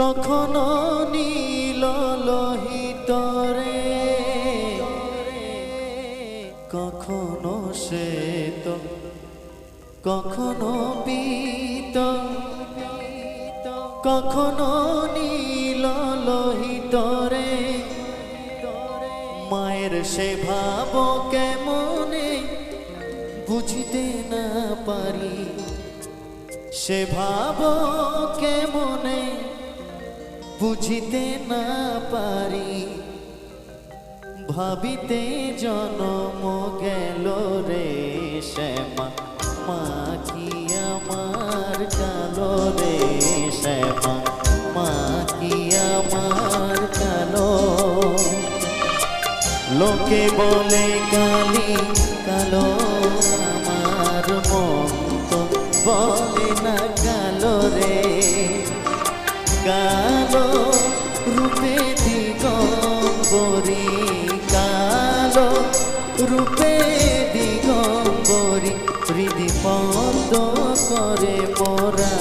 কখনো নীল লোহিত রে কখনো সে শ্বেত, কখনো পীত, কখনো নীল লোহিতরে। মায়ের সে ভাব কেমনে বুঝতে না পারি, সে ভাব কেমনে বুঝিতে না পারি, ভাবিতে জনম গেল রে শ্যামা মা কি আমার কালো রে শ্যামা মা কি আমার কালো। লোকে বলে কালি কালো, আমার মন তো বলে না কালো রে। কালো রূপে দিগম্বরী কালো রূপে দিগম্বরী হৃদি পদ করে মোরালো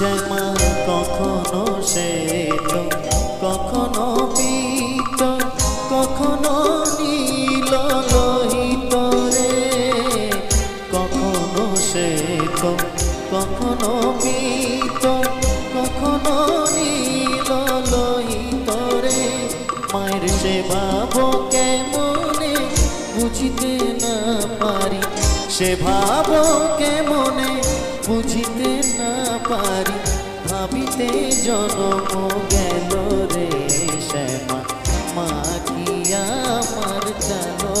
শ্যামা কখনো শ্বেত কখনো পীত কখনো নীল লোহিত রে কখনো শ্বেত কখনো পীত কখনো নীল লোহিত রে মায়ের সে ভাব কেমনে বুঝিতে না পারি, সে ভাব কেমনে বুঝিতে ভাবিতে জনম গেল রে শ্যামা। মা কি আমার কালো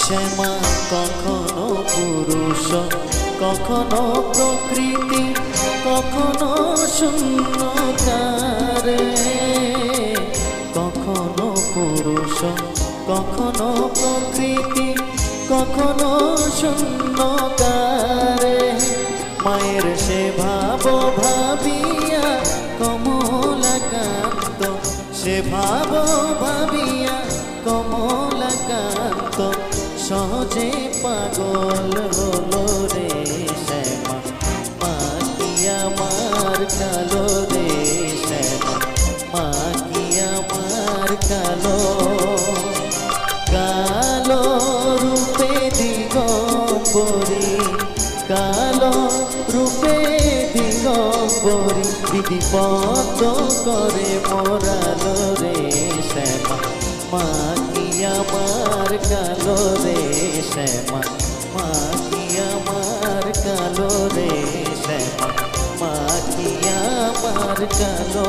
শ্যামা কখনো পুরুষ কখনো প্রকৃতি, কখনো শূন্যকারে কখনো পুরুষ, কখনো প্রকৃতি, কখনো শূন্যকারে মায়ের সে ভাব ভাবিয়া কমলাকান্ত সে ভাব ভাবিয়া কমলাকান্ত সহজে পাগল হলো রে শ্যামা। মা কি আমার কালো রে শ্যামা। মা কি আমার কালো। কালো রূপে দিগম্বরী। কালো রূপে দিগম্বরী। দিদি পদ করে মোরালো রে শ্যামা। মা কালো রে শ্যামা মা কি আমার কালো রে শ্যামা মা কি আমার কালো।